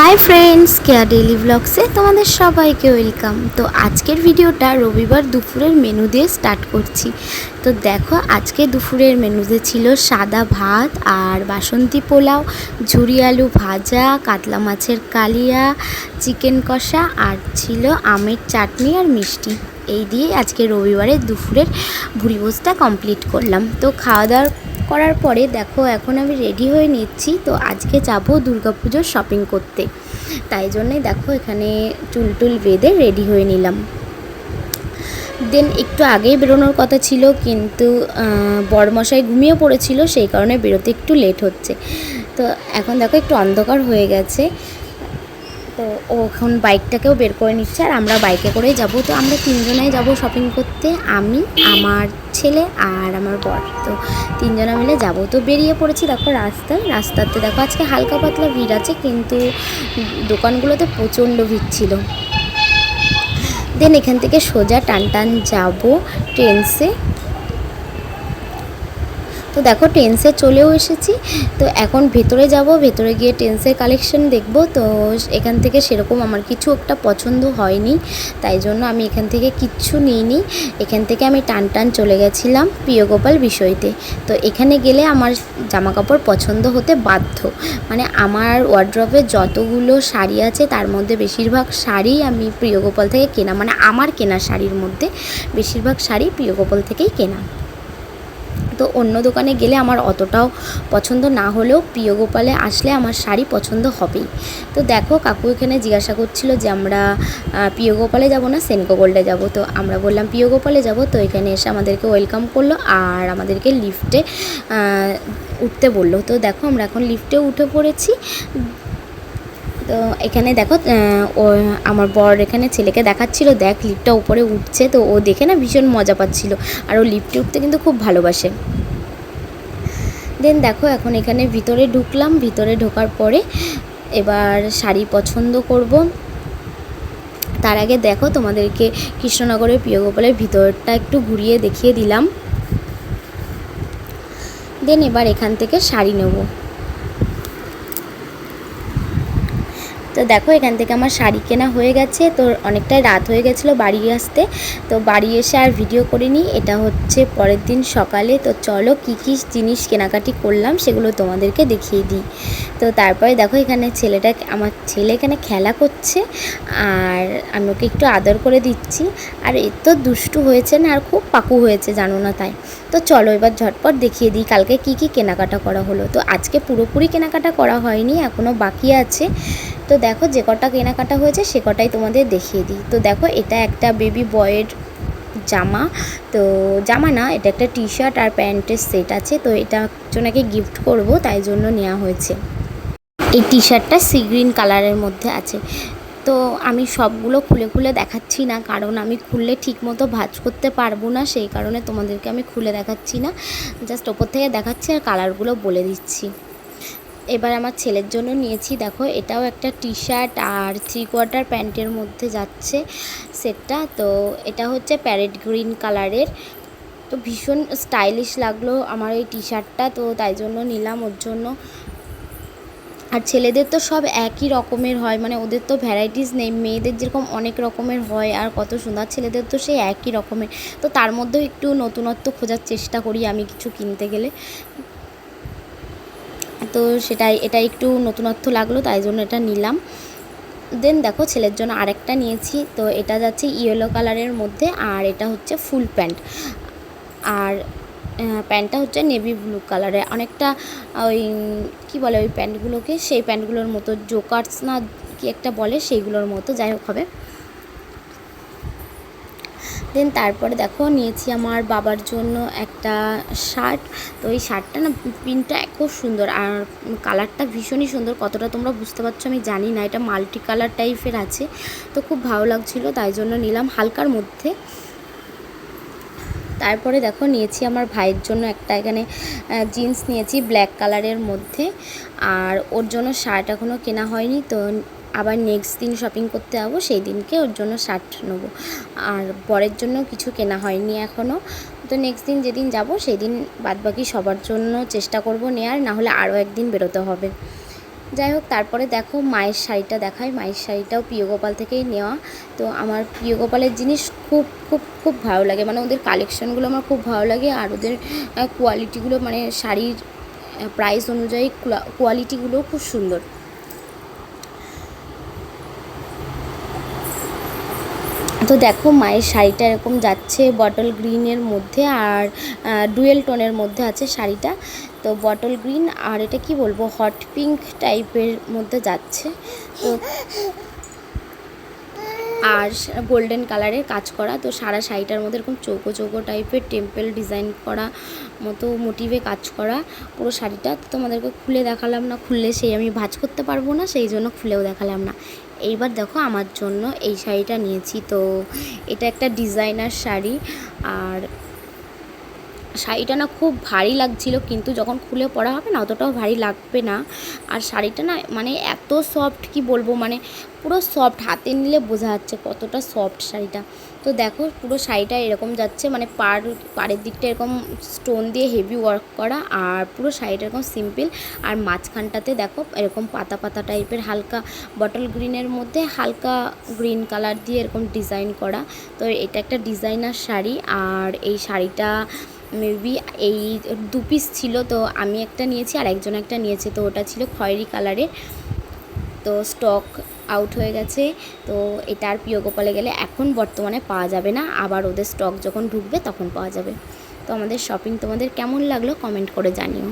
High friends Keya daily ব্লগসে তোমাদের সবাইকে ওয়েলকাম তো আজকের ভিডিওটা রবিবার দুপুরের মেনু দিয়ে স্টার্ট করছি। তো দেখো, আজকে দুপুরের মেনুতে ছিল সাদা ভাত আর বাসন্তী পোলাও, ঝুরি আলু ভাজা, কাতলা মাছের কালিয়া চিকেন কষা আর ছিল আমের চাটনি আর মিষ্টি। এই দিয়ে আজকে রবিবারের দুপুরের ভুড়িভোজটা কমপ্লিট করলাম। তো খাওয়া দাওয়ার করার পরে দেখো, এখন আমি রেডি হয়ে নিচ্ছি। তো আজকে যাব দুর্গাপুজোর শপিং করতে। তাই জন্যই দেখো, এখানে চুল টুল বেঁধে রেডি হয়ে নিলাম। দেন একটু আগেই বেরোনোর কথা ছিল, কিন্তু বড়মশাই ঘুমিয়ে পড়েছিল, সেই কারণে বেরোতে একটু লেট হচ্ছে। তো এখন দেখো, একটু অন্ধকার হয়ে গেছে। তো ও এখন বাইকটাকেও বের করে নিচ্ছে আর আমরা বাইকে করেই যাব। তো আমরা তিনজনাই যাব শপিং করতে, আমি, আমার ছেলে আর আমার বর। তো তিনজনা মিলে যাব। তো বেরিয়ে পড়েছি দেখো রাস্তায়। রাস্তাতে দেখো আজকে হালকা পাতলা ভিড় আছে, কিন্তু দোকানগুলোতে প্রচণ্ড ভিড় ছিল। দেন এখান থেকে সোজা টান টান যাব ট্রেনসে তো দেখো টেন্সে চলেও এসেছি। তো এখন ভেতরে যাব, ভেতরে গিয়ে টেন্সের কালেকশন দেখব। তো এখান থেকে সেরকম আমার কিছু একটা পছন্দ হয়নি। তাই জন্য আমি এখান থেকে কিচ্ছু নিইনি। এখান থেকে আমি টান টান চলে গেছিলাম প্রিয়গোপাল বিষয়তে। তো এখানে গেলে আমার জামা কাপড় পছন্দ হতে বাধ্য। মানে আমার ওয়ার্ড্রপে যতগুলো শাড়ি আছে, তার মধ্যে বেশিরভাগ শাড়ি আমি প্রিয়গোপাল থেকে কেনা। মানে আমার কেনা শাড়ির মধ্যে বেশিরভাগ শাড়ি প্রিয়গোপাল থেকেই কেনা। তো অন্য দোকানে গেলে আমার অতটাও পছন্দ না হলেও প্রিয় গোপালে আসলে আমার শাড়ি পছন্দ হবেই। তো দেখো কাকু এখানে জিজ্ঞাসা করছিল যে আমরা প্রিয় গোপালে যাব না সেনকো গোল্ডে যাব। তো আমরা বললাম প্রিয় গোপালে যাব। তো এখানে এসে আমাদেরকে ওয়েলকাম করল আর আমাদেরকে লিফটে উঠতে বলল। তো দেখো আমরা এখন লিফটে উঠে পড়েছি। তো এখানে দেখো ও আমার বর এখানে ছেলেকে দেখাচ্ছিল, দেখ লিফটটা উপরে উঠছে, তো ও দেখে না ভীষণ মজা পাচ্ছিল। আর ও লিফটে উঠতে কিন্তু খুব ভালোবাসে। দেন দেখো, এখন এখানে ভিতরে ঢুকলাম, ভিতরে ঢোকার পরে এবার শাড়ি পছন্দ করব। তার আগে দেখো, তোমাদেরকে কৃষ্ণনগরের প্রিয় গোপালের ভিতরটা একটু ঘুরিয়ে দেখিয়ে দিলাম। দেন এবার এখান থেকে শাড়ি নেব। তো দেখো, এখান থেকে আমার শাড়ি কেনা হয়ে গেছে। তো অনেকটাই রাত হয়ে গেছিল বাড়ি আসতে। তো বাড়ি এসে আর ভিডিও করিনি। এটা হচ্ছে পরের দিন সকালে। তো চলো কী কী জিনিস কেনাকাটি করলাম সেগুলো তোমাদেরকে দেখিয়ে দিই। তো তারপরে দেখো এখানে ছেলেটা আমার ছেলে এখানে খেলা করছে আর আমি ওকে একটু আদর করে দিচ্ছি। আর এ তো দুষ্টু হয়েছে না, আর খুব পাকু হয়েছে, জানো না তাই। তো চলো এবার ঝটপট দেখিয়ে দিই কালকে কি কি কেনাকাটা করা হলো। তো আজকে পুরোপুরি কেনাকাটা করা হয়নি এখনও বাকি আছে। তো দেখো যে কটা কেনাকাটা হয়েছে সে কটাই তোমাদের দেখিয়ে দিই। তো দেখো এটা একটা বেবি বয়ের জামা। তো জামা না, এটা একটা টি শার্ট আর প্যান্টের সেট আছে। তো এটা একজনকে গিফট করব, তাই জন্য নেওয়া হয়েছে। এই টি শার্টটা সি গ্রিন কালারের মধ্যে আছে। তো আমি সবগুলো খুলে খুলে দেখাচ্ছি না, কারণ আমি খুললে ঠিক মতো ভাঁজ করতে পারব না, সেই কারণে তোমাদেরকে আমি খুলে দেখাচ্ছি না। জাস্ট ওপর থেকে দেখাচ্ছি আর কালারগুলো বলে দিচ্ছি। এবার আমার ছেলের জন্য নিয়েছি, দেখো এটাও একটা টি শার্ট আর থ্রি কোয়ার্টার প্যান্টের মধ্যে যাচ্ছে সেটটা। তো এটা হচ্ছে প্যারেট গ্রিন কালারের। তো ভীষণ স্টাইলিশ লাগল আমার এই টি শার্টটা তো তাই জন্য নিলাম, ওর জন্য আর ছেলেদের তো সব একই রকমের হয় মানে ওদের তো ভ্যারাইটিস নেই, মেয়েদের যেরকম অনেক রকমের হয় আর কত সুন্দর ছেলেদের তো সেই একই রকমের। তো তার মধ্যেও একটু নতুনত্ব খোঁজার চেষ্টা করি আমি কিছু কিনতে গেলে। তো সেটাই এটা একটু নতুনত্ব লাগল, তাই জন্য এটা নিলাম। দেন দেখো ছেলের জন্য আরেকটা নিয়েছি, তো এটা যাচ্ছে ইয়েলো কালারের মধ্যে আর এটা হচ্ছে ফুল প্যান্ট আর প্যান্টটা হচ্ছে নেভি ব্লু কালারের অনেকটা ওই, কি বলে ওই প্যান্টগুলোকে? সেই প্যান্টগুলোর মতো জোকার্স না কি একটা বলে, সেইগুলোর মতো, যাই হোক হবে। দেন তারপরে দেখো, নিয়েছি আমার বাবার জন্য একটা শার্ট তো এই শার্টটা না প্রিন্টটা খুব সুন্দর, আর কালারটা ভীষণই সুন্দর। কতটা তোমরা বুঝতে পারছ আমি জানি না, এটা মাল্টি কালার টাইপের আছে। তো খুব ভালো লাগছিল, তাই জন্য নিলাম হালকার মধ্যে। তারপরে দেখো নিয়েছি আমার ভাইয়ের জন্য একটা এখানে জিন্স নিয়েছি ব্ল্যাক কালারের মধ্যে। আর ওর জন্য শার্ট এখনও কেনা হয়নি, তো আবার নেক্সট দিন শপিং করতে যাব, সেই দিনকে ওর জন্য শার্ট নেব। আর বরের জন্য কিছু কেনা হয়নি এখনও তো নেক্সট দিন যেদিন যাব সেই দিন বাদবাকি সবার জন্য চেষ্টা করব নেয়ার না হলে আরও একদিন বেরোতে হবে। যাই হোক, তারপরে দেখো মায়ের শাড়িটা দেখায় মায়ের শাড়িটাও প্রিয় গোপাল থেকেই নেওয়া। তো আমার প্রিয় গোপালের জিনিস খুব খুব খুব ভালো লাগে। মানে ওদের কালেকশানগুলো আমার খুব ভালো লাগে আর ওদের কোয়ালিটিগুলো মানে শাড়ির প্রাইস অনুযায়ী কোয়ালিটিগুলোও খুব সুন্দর। তো দেখো মায়ের শাড়িটা এরকম যাচ্ছে বটল গ্রিনের মধ্যে আর ডুয়েল টোনের মধ্যে আছে শাড়িটা। তো বটল গ্রিন আর এটা কি বলব, হট পিঙ্ক টাইপের মধ্যে যাচ্ছে। তো আর গোল্ডেন কালারের কাজ করা। তো সারা শাড়িটার মধ্যে এরকম চৌকো চৌকো টাইপের টেম্পেল ডিজাইন করা মতো মোটিভে কাজ করা পুরো শাড়িটা। তো তোমাদেরকে খুলে দেখালাম না, খুললে সেই আমি ভাজ করতে পারব না, সেই জন্য খুলেও দেখালাম না। এইবার দেখো আমার জন্য এই শাড়িটা নিয়েছি। তো এটা একটা ডিজাইনার শাড়ি আর শাড়িটা না খুব ভারী লাগছিল, কিন্তু যখন খুলে পরা হবে না, অতটাও ভারী লাগবে না। আর শাড়িটা না মানে এত সফট কি বলব মানে পুরো সফট হাতে নিলে বোঝা যাচ্ছে কতটা সফট শাড়িটা। তো দেখো, পুরো শাড়িটা এরকম যাচ্ছে মানে পার, পাড়ের দিকটা এরকম স্টোন দিয়ে হেভি ওয়ার্ক করা, আর পুরো শাড়িটা এরকম সিম্পল আর মাঝখানটাতে দেখো, এরকম পাতা পাতা টাইপের হালকা বটল গ্রিনের মধ্যে হালকা গ্রিন কালার দিয়ে এরকম ডিজাইন করা। তো এটা একটা ডিজাইনার শাড়ি, আর এই শাড়িটা মেবি এই দু পিস ছিল, তো আমি একটা নিয়েছি আর একজন একটা নিয়েছে, তো ওটা ছিল খয়েরি কালারের তো স্টক আউট হয়ে গেছে, তো এটা আর প্রিয় গোপালে গেলে এখন বর্তমানে পাওয়া যাবে না, আবার ওদের স্টক যখন ঢুকবে তখন পাওয়া যাবে। তো আমাদের শপিং তোমাদের কেমন লাগল কমেন্ট করে জানিও।